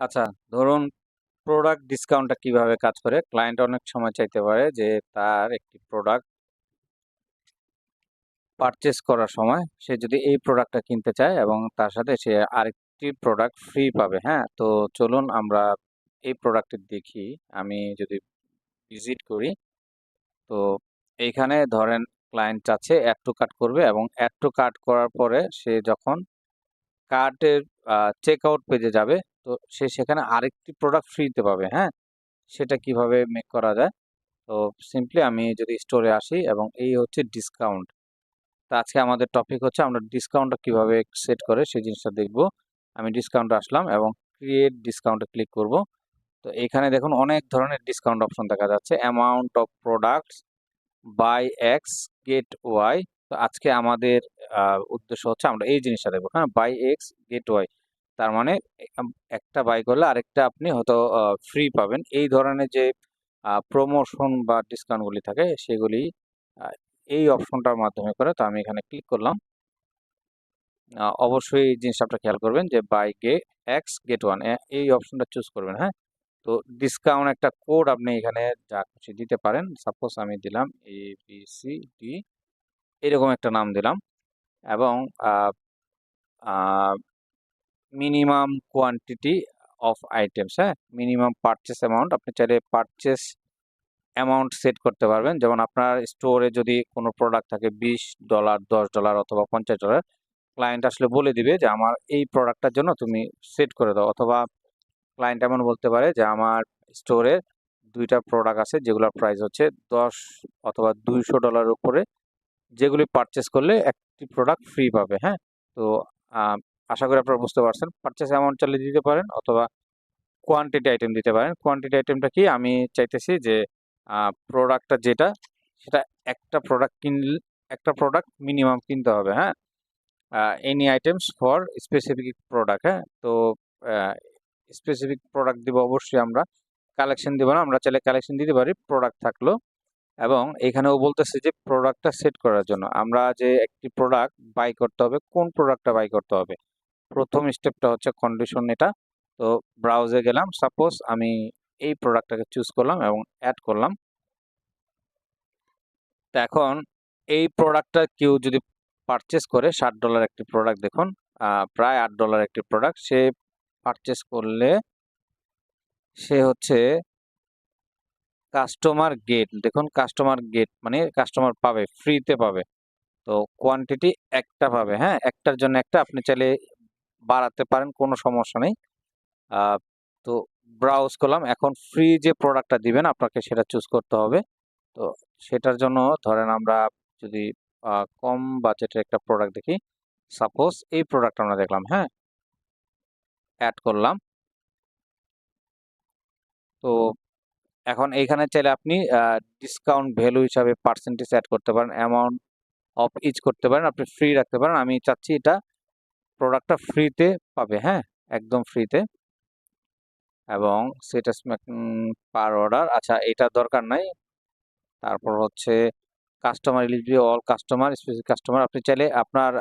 আচ্ছা, ধরুন প্রোডাক্ট ডিসকাউন্টটা কীভাবে কাজ করে? ক্লায়েন্ট অনেক সময় চাইতে পারে যে তার একটি প্রোডাক্ট পারচেস করার সময় সে যদি এই প্রোডাক্টটা কিনতে চায় এবং তার সাথে সে আরেকটি প্রোডাক্ট ফ্রি পাবে, হ্যাঁ? তো চলুন আমরা এই প্রোডাক্টটি দেখি। আমি যদি ভিজিট করি, তো এইখানে ধরেন ক্লায়েন্ট চাচ্ছে অ্যাড টু কার্ট করবে এবং অ্যাড টু কার্ট করার পরে সে যখন কার্টের আ চেকআউট পেজে যাবে, তো সে সেখানে আরেকটি প্রোডাক্ট ফ্রিতে পাবে, হ্যাঁ? সেটা কীভাবে মেক করা যায়? তো সিম্পলি আমি যদি স্টোরে আসি এবং এই হচ্ছে ডিসকাউন্ট। তো আজকে আমাদের টপিক হচ্ছে আমরা ডিসকাউন্টটা কীভাবে সেট করে সেই জিনিসটা দেখব। আমি ডিসকাউন্টে আসলাম এবং ক্রিয়েট ডিসকাউন্টে ক্লিক করব। তো এখানে দেখুন অনেক ধরনের ডিসকাউন্ট অপশন দেখা যাচ্ছে। Amount of products, buy x, get y. তো আজকে আমাদের উদ্দেশ্য হচ্ছে আমরা এই জিনিসটা দেখব, হ্যাঁ? Buy x, get y. তার মানে একটা বাই করলে আরেকটা আপনি হয়তো ফ্রি পাবেন। এই ধরনের যে প্রমোশন বা ডিসকাউন্টগুলি থাকে সেগুলি এই অপশনটার মাধ্যমে করে। তো আমি এখানে ক্লিক করলাম। অবশ্যই এই জিনিসটা আপনারা খেয়াল করবেন যে বাই গে এক্স, গেট ওয়ান এই অপশনটা চুজ করবেন, হ্যাঁ? তো ডিসকাউন্ট একটা কোড আপনি এখানে যা খুশি দিতে পারেন। সাপোজ আমি দিলাম এ, বি, সি, ডি এরকম একটা নাম দিলাম এবং মিনিমাম কোয়ান্টিটি অফ আইটেমস, হ্যাঁ? মিনিমাম পারচেস অ্যামাউন্ট আপনি চাইলে পারচেস অ্যামাউন্ট সেট করতে পারবেন। যেমন আপনার স্টোরে যদি কোনো প্রোডাক্ট থাকে $20, $10 অথবা $50 ক্লায়েন্ট আসলে বলে দিবে যে আমার এই প্রোডাক্টটার জন্য তুমি সেট করে দাও অথবা ক্লায়েন্ট এমন বলতে পারে যে আমার স্টোরে দুইটা প্রোডাক্ট আছে যেগুলোর প্রাইস হচ্ছে ১০ অথবা $200 এর উপরে যেগুলি পারচেস করলে একটি প্রোডাক্ট ফ্রি পাবে, হ্যাঁ? তো আশা করি আপনারা বুঝতে পারছেন। পারচেজ অ্যামাউন্ট চাইলে দিতে পারেন অথবা কোয়ান্টিটি আইটেম দিতে পারেন। কোয়ান্টিটি আইটেমটা কি? আমি চাইতেছি যে প্রোডাক্টটা যেটা সেটা একটা প্রোডাক্ট কিনল একটা প্রোডাক্ট মিনিমাম কিনতে হবে, হ্যাঁ? Any items for specific product, হ্যাঁ? তো স্পেসিফিক প্রোডাক্ট দিব অবশ্যই আমরা। কালেকশন দিব না। আমরা চাইলে কালেকশন দিতে পারি প্রোডাক্ট থাকল এবং এখানেও বলতেছে যে প্রোডাক্টটা সেট করার জন্য। আমরা যে একটি প্রোডাক্ট বাই করতে হবে, কোন প্রোডাক্টটা বাই করতে হবে? ১ম স্টেপটা হচ্ছে কন্ডিশন এটা। তো ব্রাউজে গেলাম। সাপোজ আমি এই প্রোডাক্টটাকে চুজ করলাম এবং অ্যাড করলাম। তো এখন এই প্রোডাক্টটা কেউ যদি পারচেস করে $৬০ একটি প্রোডাক্ট দেখুন, প্রায় আট ডলার একটি প্রোডাক্ট সে পারচেস করলে সে হচ্ছে কাস্টমার গেট দেখুন কাস্টমার গেট মানে কাস্টমার পাবে, ফ্রিতে পাবে। তো কোয়ান্টিটি একটা পাবে, হ্যাঁ? একটার জন্য একটা আপনি চাইলে বাড়াতে পারেন কোনো সমস্যা নেই। তো ব্রাউজ করলাম। এখন ফ্রি যে প্রোডাক্টটা দিবেন আপনাকে সেটা চুজ করতে হবে। তো সেটার জন্য ধরেন আমরা যদি কম বাজেটের একটা প্রোডাক্ট দেখি। সাপোজ এই প্রোডাক্টটা আমরা দেখলাম, হ্যাঁ? অ্যাড করলাম। তো এখন এইখানে চাইলে আপনি ডিসকাউন্ট ভ্যালু হিসাবে পার্সেন্টেজ অ্যাড করতে পারেন, অ্যামাউন্ট অফ ইচ করতে পারেন। আপনি ফ্রি রাখতে পারেন। আমি চাচ্ছি এটা প্রোডাক্টটা ফ্রিতে পাবে, হ্যাঁ? একদম ফ্রিতে। এবং সেট আস উম পার অর্ডার আচ্ছা এটা দরকার নাই। তারপর হচ্ছে customer eligible all customer, specific customer আপনি চাইলে আপনার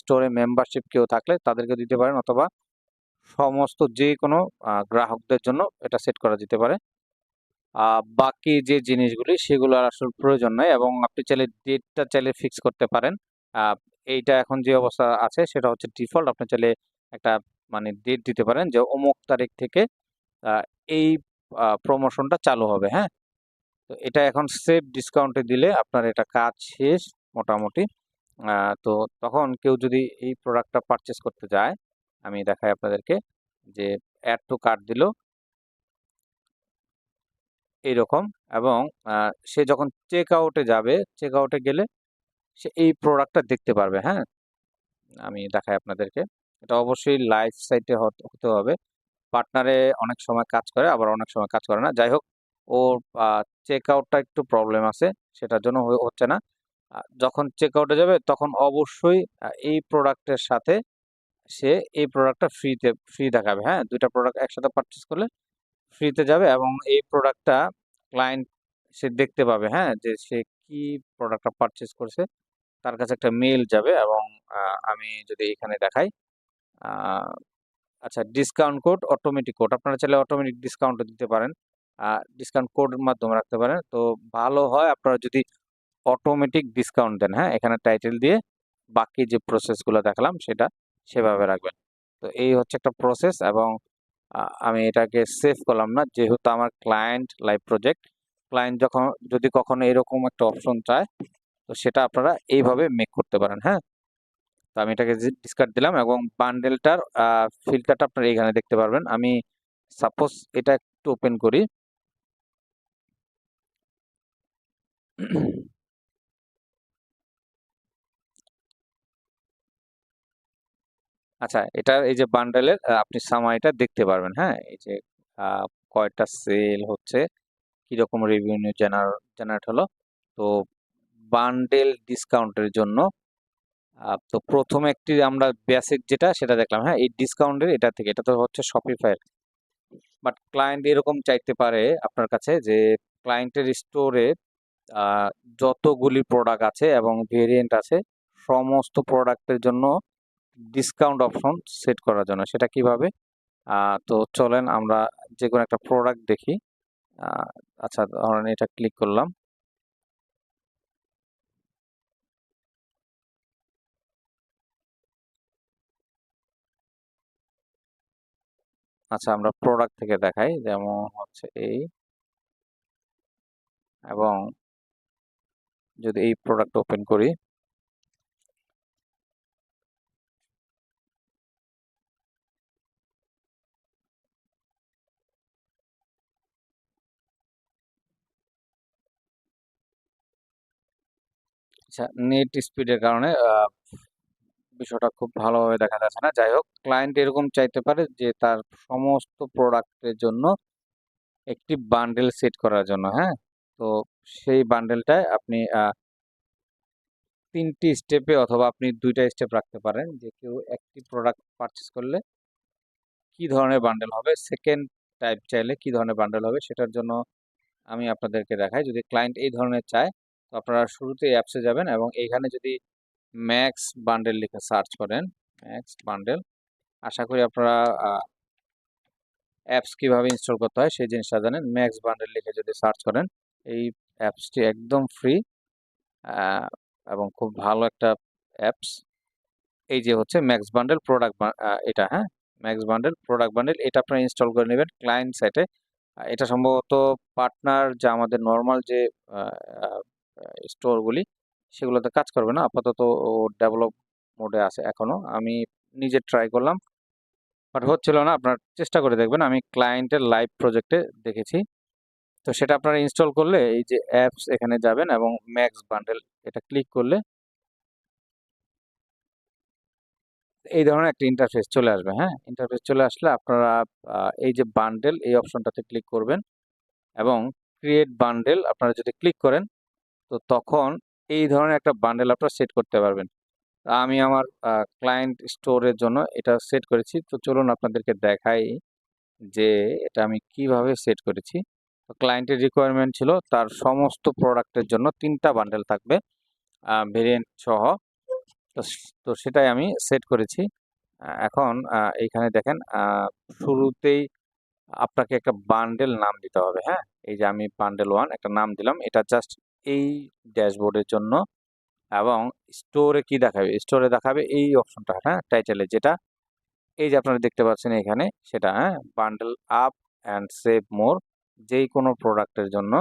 স্টোরে মেম্বারশিপ কেউ থাকলে তাদেরকে দিতে পারেন অথবা সমস্ত যে কোনো গ্রাহকদের জন্য এটা সেট করা যেতে পারে। বাকি যে জিনিসগুলি সেগুলো আর আসলে প্রয়োজন নাই এবং আপনি চাইলে ডেটটা চাইলে ফিক্স করতে পারেন। এইটা এখন যে অবস্থা আছে সেটা হচ্ছে ডিফল্ট। আপনি চাইলে একটা মানে ডেট দিতে পারেন যে অমুক তারিখ থেকে এই প্রমোশনটা চালু হবে, হ্যাঁ? তো এটা এখন সেফ ডিসকাউন্টে দিলে আপনার এটা কাজ শেষ মোটামুটি। তো তখন কেউ যদি এই প্রোডাক্টটা পারচেস করতে যায়, আমি দেখাই আপনাদেরকে যে অ্যাড টু কার্ট দিল। এইরকম এবং সে যখন চেক আউটে যাবে, চেক আউটে গেলে সে এই প্রোডাক্টটা দেখতে পারবে, হ্যাঁ? আমি দেখাই আপনাদেরকে। এটা অবশ্যই লাইভ সাইটে হত হবে। পার্টনারে অনেক সময় কাজ করে আবার অনেক সময় কাজ করে না। যাই হোক ওর চেক আউটটা একটু প্রবলেম আছে। সেটার জন্য হচ্ছে না। যখন চেক আউটে যাবে তখন অবশ্যই এই প্রোডাক্টের সাথে সে এই প্রোডাক্টটা ফ্রিতে ফ্রি দেখাবে, হ্যাঁ? দুইটা প্রোডাক্ট একসাথে পারচেস করলে ফ্রিতে যাবে এবং এই প্রোডাক্টটা ক্লায়েন্ট সে দেখতে পাবে, হ্যাঁ? যে সে কি প্রোডাক্টটা পারচেস করছে। তার কাছে একটা মেইল যাবে এবং আমি যদি এখানে দেখাই, আচ্ছা ডিসকাউন্ট কোড অটোমেটিক কোড আপনারা চাইলে অটোমেটিক ডিসকাউন্টও দিতে পারেন। ডিসকাউন্ট কোডের মাধ্যমে রাখতে পারেন। তো ভালো হয় আপনারা যদি অটোমেটিক ডিসকাউন্ট দেন হ্যাঁ? এখানে টাইটেল দিয়ে বাকি যে প্রসেসগুলো দেখালাম সেটা সেভাবে রাখবেন। তো এই হচ্ছে একটা প্রসেস এবং আমি এটাকে সেভ করলাম না। যেহেতু আমার ক্লায়েন্ট লাইভ প্রজেক্ট ক্লায়েন্ট যখন যদি কখনো এরকম একটা অপশন চায় তো সেটা আপনারা এইভাবে মেক করতে পারেন হ্যাঁ? তো আমি এটাকে ডিসকার্ড দিলাম এবং বান্ডেলটার ফিল্টারটা আপনারা এখানে দেখতে পারবেন। আমি সাপোজ এটা একটু ওপেন করি। আচ্ছা এটা এই যে বান্ডেলের আপনি সামাইটা দেখতে পারবেন হ্যাঁ? এই যে কয়টা সেল হচ্ছে, কীরকম রেভিনিউ জেনার জেনারেট হলো। তো বান্ডেল ডিসকাউন্টের জন্য। তো প্রথম একটি আমরা বেসিক যেটা, সেটা দেখলাম হ্যাঁ এই ডিসকাউন্টের এটা থেকে, এটা তো হচ্ছে শপিফাইয়ের বাট ক্লায়েন্ট এরকম চাইতে পারে আপনার কাছে যে ক্লায়েন্টের স্টোরে যতগুলি প্রোডাক্ট আছে এবং ভেরিয়েন্ট আছে, সমস্ত প্রোডাক্টের জন্য ডিসকাউন্ট অপশন সেট করার জন্য। সেটা কীভাবে? তো চলেন আমরা যে কোনো একটা প্রোডাক্ট দেখি। আচ্ছা ধরেন এটা ক্লিক করলাম। আচ্ছা আমরা প্রোডাক্ট থেকে দেখাই। যেমন হচ্ছে এই এবং যদি এই প্রোডাক্ট ওপেন করি আচ্ছা নেট স্পিডের কারণে বিষয়টা খুব ভালোভাবে দেখা যাচ্ছে না। যাই হোক ক্লায়েন্ট এরকম চাইতে পারে যে তার সমস্ত প্রোডাক্টের জন্য একটি বান্ডেল সেট করার জন্য হ্যাঁ? তো সেই বান্ডেলটায় আপনি তিনটি স্টেপে অথবা আপনি দুইটা স্টেপ রাখতে পারেন যে কেউ একটি প্রোডাক্ট পারচেস করলে কি ধরনের বান্ডেল হবে সেকেন্ড টাইপ চাইলে কি ধরনের বান্ডেল হবে সেটার জন্য আমি আপনাদেরকে দেখাই। যদি ক্লায়েন্ট এই ধরনের চায়, তো আপনারা শুরুতে অ্যাপসে যাবেন এবং এইখানে যদি ম্যাক্স বান্ডেল লিখে সার্চ করেন ম্যাক্স বান্ডেল আশা করি আপনারা অ্যাপস কীভাবে ইনস্টল করতে হয় সেই জিনিসটা জানেন। ম্যাক্স বান্ডেল লিখে যদি সার্চ করেন, এই অ্যাপসটি একদম ফ্রি এবং খুব ভালো একটা অ্যাপস এই যে হচ্ছে ম্যাক্স বান্ডেল প্রোডাক্ট এটা হ্যাঁ? ম্যাক্স বান্ডেল প্রোডাক্ট বান্ডেল এটা আপনারা ইনস্টল করে নেবেন ক্লায়েন্ট সাইটে এটা সম্ভবত পার্টনার যা আমাদের নর্মাল যে স্টোরগুলি সেগুলোতে কাজ করবে না। আপাতত ও ডেভেলপ মোডে আছে এখনও। আমি নিজে ট্রাই করলাম। বাট হচ্ছিল না আপনার চেষ্টা করে দেখবেন। আমি ক্লায়েন্টের লাইভ প্রজেক্টে দেখেছি। তো সেটা আপনারা ইনস্টল করলে এই যে অ্যাপস এখানে যাবেন এবং ম্যাক্স বান্ডেল এটা ক্লিক করলে এই ধরনের একটা ইন্টারফেস চলে আসবে হ্যাঁ? ইন্টারফেস চলে আসলে আপনারা এই যে বান্ডেল এই অপশনটাতে ক্লিক করবেন এবং ক্রিয়েট বান্ডেল আপনারা যদি ক্লিক করেন তো তখন এই ধরনের একটা বান্ডেল আপনারা সেট করতে পারবেন। আমি আমার ক্লায়েন্ট স্টোরের জন্য এটা সেট করেছি। তো চলুন আপনাদেরকে দেখাই যে এটা আমি কীভাবে সেট করেছি। তো ক্লায়েন্টের রিকোয়ারমেন্ট ছিল তার সমস্ত প্রোডাক্টের জন্য তিনটা বান্ডেল থাকবে ভেরিয়েন্ট সহ। তো তো সেটাই আমি সেট করেছি। এখন এইখানে দেখেন শুরুতেই আপনাকে একটা বান্ডেল নাম দিতে হবে হ্যাঁ? এই যে আমি বান্ডেল ওয়ান একটা নাম দিলাম, এটা জাস্ট এই ড্যাশবোর্ডের জন্য এবং স্টোরে কি দেখাবে? স্টোরে দেখাবে এই অপশনটা হ্যাঁ টাইটেলে যেটা এই যে আপনারা দেখতে পাচ্ছেন এখানে সেটা হ্যাঁ bundle up and save more যেই কোনো প্রোডাক্টের জন্য।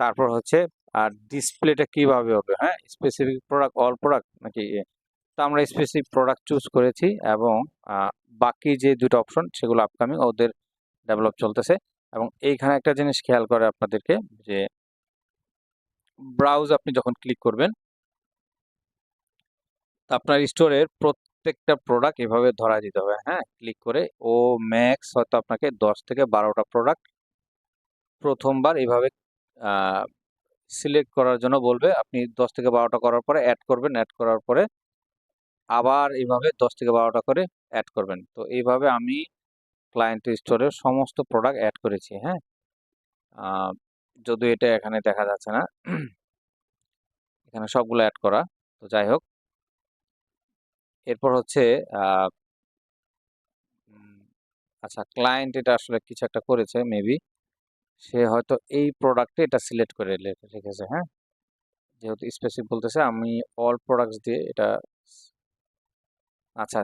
তারপর হচ্ছে, আর ডিসপ্লেটা কীভাবে হবে হ্যাঁ স্পেসিফিক প্রোডাক্ট অল প্রোডাক্ট নাকি? তো আমরা স্পেসিফিক প্রোডাক্ট চুজ করেছি এবং বাকি যে দুটো অপশন সেগুলো আপকামিং ওদের ডেভেলপ চলতেছে। এবং এইখানে একটা জিনিস খেয়াল করে আপনাদেরকে যে ব্রাউজ আপনি যখন ক্লিক করবেন আপনার স্টোরের প্রত্যেকটা প্রোডাক্ট এভাবে ধরা দিতে হবে। হ্যাঁ ক্লিক করে, ও ম্যাক্স হয়তো আপনাকে দশ থেকে বারোটা প্রোডাক্ট প্রথমবার এভাবে সিলেক্ট করার জন্য বলবে। আপনি দশ থেকে বারোটা করার পরে অ্যাড করবেন। অ্যাড করার পরে আবার এইভাবে দশ থেকে বারোটা করে অ্যাড করবেন। তো এইভাবে আমি ক্লায়েন্ট স্টোরের সমস্ত প্রোডাক্ট অ্যাড করেছি। হ্যাঁ যদিও এটা এখানে দেখা যাচ্ছে না। এখানে সবগুলো অ্যাড করা। তো যাই হোক। এরপর হচ্ছে আচ্ছা ক্লায়েন্ট এটা আসলে কিছু একটা করেছে মেবি সে হয়তো এই প্রোডাক্টে এটা সিলেক্ট করে রেখেছে হ্যাঁ? যেহেতু স্পেসিফিক বলতেছে, আমি অল প্রোডাক্টস দিয়ে এটা আচ্ছা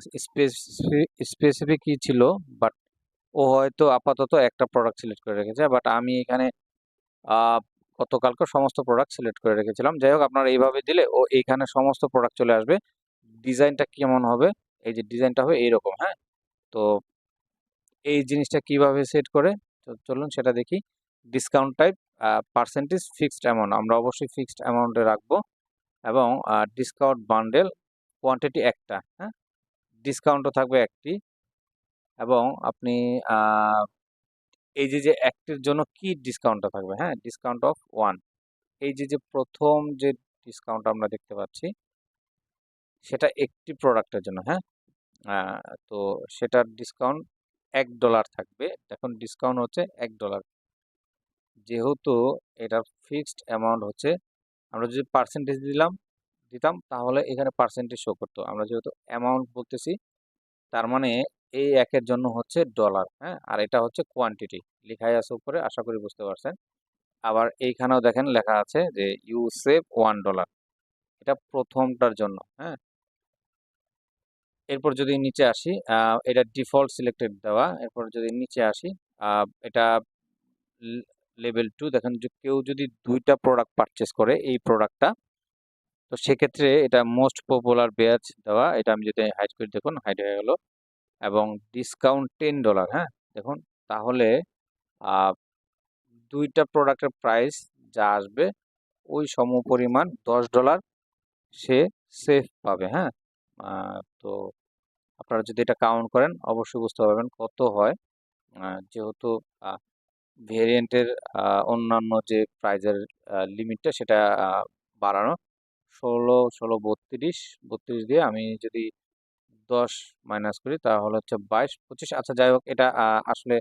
স্পেসিফিক কি ছিল বাট ও হয়তো আপাতত একটা প্রোডাক্ট সিলেক্ট করে রেখেছে বাট আমি এখানে গতকালকে সমস্ত প্রোডাক্ট সিলেক্ট করে রেখেছিলাম। যাই হোক, আপনারা এইভাবে দিলে ও এইখানে সমস্ত প্রোডাক্ট চলে আসবে। ডিজাইনটা কেমন হবে? এই যে ডিজাইনটা হবে এইরকম হ্যাঁ? তো এই জিনিসটা কীভাবে সেট করে? চলুন সেটা দেখি। Discount type percentage fixed amount আমরা অবশ্যই ফিক্সড অ্যামাউন্টে রাখব। এবং ডিসকাউন্ট বান্ডেল কোয়ান্টিটি একটা হ্যাঁ? ডিসকাউন্টও থাকবে একটি। এবং আপনি এই যে যে একটির জন্য কি ডিসকাউন্টটা থাকবে? হ্যাঁ ডিসকাউন্ট অফ ওয়ান এই যে যে প্রথম যে ডিসকাউন্ট আমরা দেখতে পাচ্ছি, সেটা একটি প্রোডাক্টের জন্য হ্যাঁ? তো সেটার ডিসকাউন্ট এক ডলার থাকবে। এখন ডিসকাউন্ট হচ্ছে এক ডলার যেহেতু এটার ফিক্সড অ্যামাউন্ট হচ্ছে, আমরা যদি পার্সেন্টেজ দিলাম, দিতাম, তাহলে এখানে পার্সেন্টেজ শো করতো। আমরা যেহেতু অ্যামাউন্ট বলতেছি, তার মানে এই একের জন্য হচ্ছে ডলার হ্যাঁ? আর এটা হচ্ছে কোয়ান্টিটি লেখাই আছে উপরে, আশা করি বুঝতে পারছেন। আবার এইখানেও দেখেন লেখা আছে যে ইউ সেভ ওয়ান ডলার এটা প্রথমটার জন্য হ্যাঁ? এরপর যদি নিচে আসি এটা ডিফল্ট সিলেক্টেড দেওয়া, এরপর যদি নিচে আসি এটা লেভেল টু দেখেন কেউ যদি দুইটা প্রোডাক্ট পারচেস করে এই প্রোডাক্টটা তো সেক্ষেত্রে এটা মোস্ট পপুলার ব্যাচ দেওয়া, এটা আমি যদি হাইড করে, দেখুন হাইড হয়ে গেল। এবং ডিসকাউন্ট টেন ডলার হ্যাঁ? দেখুন, তাহলে দুইটা প্রোডাক্টের প্রাইস যা আসবে, ওই সম পরিমাণ দশ ডলার সে সেফ পাবে হ্যাঁ? তো আপনারা যদি এটা কাউন্ট করেন, অবশ্যই বুঝতে পারবেন কত হয়। যেহেতু ভেরিয়েন্টের অন্যান্য যে প্রাইজের লিমিটটা সেটা বাড়ানো, ষোলো ষোলো বত্রিশ বত্রিশ দিয়ে আমি যদি দশ মাইনাস করি, তাহলে হচ্ছে বাইশ, পঁচিশ। আচ্ছা যাই হোক, এটা আসলে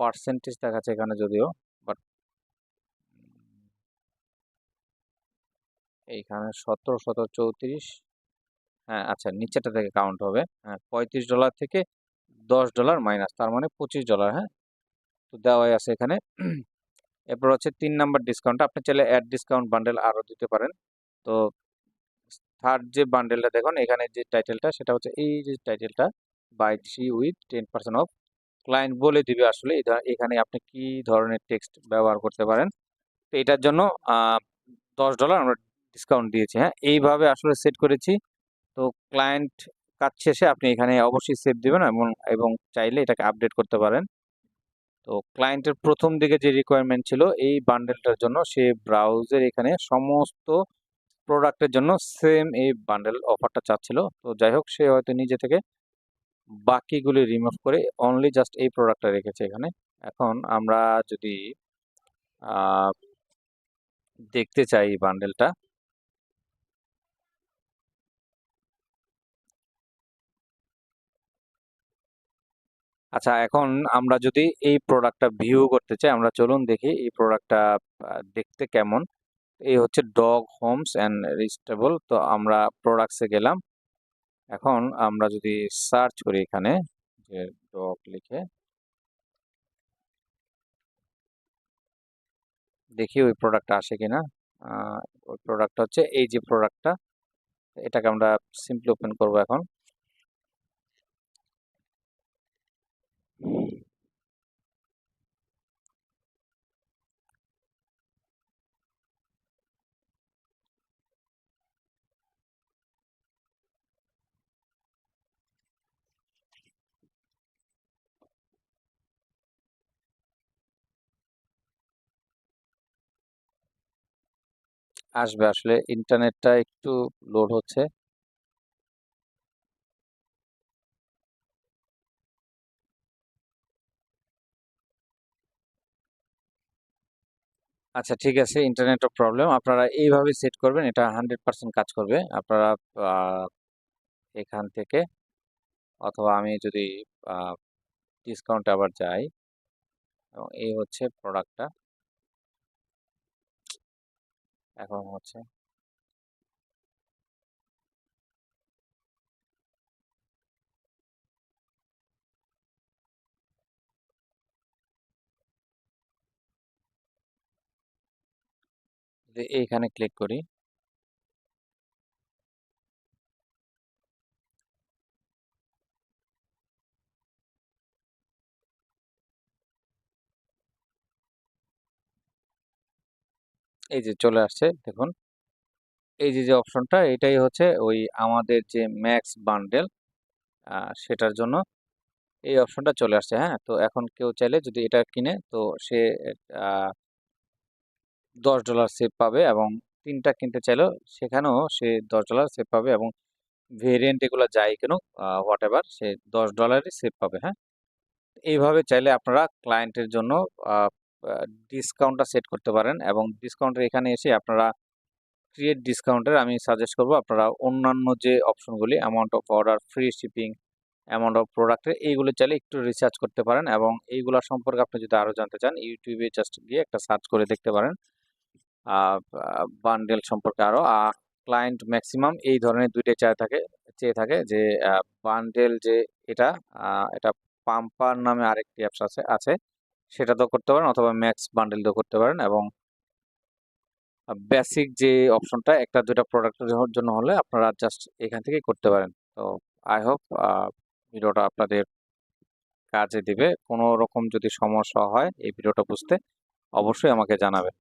পার্সেন্টেজ দেখাচ্ছে এখানে যদিও বাট এইখানে সতেরো সতেরো, চৌত্রিশ। হ্যাঁ আচ্ছা নিচেটা থেকে কাউন্ট হবে। হ্যাঁ পঁয়ত্রিশ ডলার থেকে দশ ডলার মাইনাস তার মানে পঁচিশ ডলার হ্যাঁ? তো দেওয়াই আছে এখানে। এরপর হচ্ছে তিন নাম্বার ডিসকাউন্ট আপনি চাইলে অ্যাড ডিসকাউন্ট বান্ডেল আরও দিতে পারেন। তো থার্ড যে বান্ডেলটা দেখুন, এখানে যে টাইটেলটা সেটা হচ্ছে এই যে টাইটেলটা buy three with ten percent off client বলে দিবে আসলে এখানে আপনি কি ধরনের টেক্সট ব্যবহার করতে পারেন, তো এটার জন্য দশ ডলার আমরা ডিসকাউন্ট দিয়েছি হ্যাঁ? এইভাবে আসলে সেট করেছি, তো ক্লায়েন্ট কাজ শেষে আপনি এখানে অবশ্যই সেভ দিবেন এবং এবং চাইলে এটাকে আপডেট করতে পারেন। তো ক্লায়েন্টের প্রথম দিকে যে রিকোয়ারমেন্ট ছিল, এই বান্ডেলটার জন্য সে ব্রাউজের এখানে সমস্ত প্রোডাক্টের জন্য সেম এই বান্ডেল অফারটা চাচ্ছিল। তো যাই হোক সে হয়তো নিজে থেকে বাকিগুলি রিমুভ করে অনলি জাস্ট এই প্রোডাক্টটা রেখেছে এখানে। এখন আমরা যদি দেখতে চাই এই বান্ডেলটা আচ্ছা এখন আমরা যদি এই প্রোডাক্টটা ভিউ করতে চাই, আমরা চলুন দেখি এই প্রোডাক্টটা দেখতে কেমন। এই হচ্ছে ডগ হোমস অ্যান্ড রিস্টেবল তো আমরা প্রোডাক্টসে গেলাম। এখন আমরা যদি সার্চ করি এখানে, যে ডগ লিখে, দেখি ওই প্রোডাক্টটা আসে কিনা। ওই প্রোডাক্টটা হচ্ছে এই যে প্রোডাক্টটা এটাকে আমরা সিম্পলি ওপেন করব এখন। আসবে। আসলে ইন্টারনেটটা একটু লোড হচ্ছে। আচ্ছা ঠিক আছে ইন্টারনেটের প্রবলেম আপনারা এইভাবে সেট করবেন, এটা হান্ড্রেড পার্সেন্ট কাজ করবে। আপনারা এখান থেকে অথবা আমি যদি ডিসকাউন্টে আবার যাই, এবং এই হচ্ছে প্রোডাক্টটা এখন হচ্ছে। যদি এইখানে ক্লিক করি। এই যে চলে আসছে, দেখুন। এই যে যে অপশনটা, এটাই হচ্ছে ওই আমাদের যে ম্যাক্স বান্ডেল সেটার জন্য এই অপশনটা চলে আসছে হ্যাঁ? তো এখন কেউ চাইলে যদি এটা কিনে, তো সে দশ ডলার সেভ পাবে এবং তিনটা কিনতে চাইলেও সেখানেও সে দশ ডলার সেভ পাবে এবং ভেরিয়েন্ট এগুলো যাই কেন হোয়াট এভার সে দশ ডলারই সেভ পাবে হ্যাঁ? এইভাবে চাইলে আপনারা ক্লায়েন্টের জন্য ডিসকাউন্টটা সেট করতে পারেন এবং ডিসকাউন্টের এখানে এসে আপনারা ক্রিয়েট ডিসকাউন্টের আমি সাজেস্ট করব আপনারা অন্যান্য যে অপশনগুলি amount of order free shipping amount of প্রোডাক্টের এইগুলো চাইলে একটু রিসার্চ করতে পারেন এবং এইগুলো সম্পর্কে আপনি যদি আরও জানতে চান ইউটিউবে জাস্ট গিয়ে একটা সার্চ করে দেখতে পারেন। বান্ডেল সম্পর্কে আরও ক্লায়েন্ট ম্যাক্সিমাম এই ধরনের দুইটাই চায় থাকে, চেয়ে থাকে যে বান্ডেল যে এটা এটা পাম্পার নামে আরেকটি অ্যাপস আছে আছে। সেটা তো করতে পারেন অথবা ম্যাক্স বান্ডেল করতে পারেন এবং বেসিক যে অপশনটা একটা দুটা প্রোডাক্টের জন্য হলে আপনারা জাস্ট এখান থেকেই করতে পারেন। তো আই হোপ ভিডিওটা আপনাদের কাজে দিবে। কোনো রকম যদি সমস্যা হয় এই ভিডিওটা বুঝতে অবশ্যই আমাকে জানাবেন।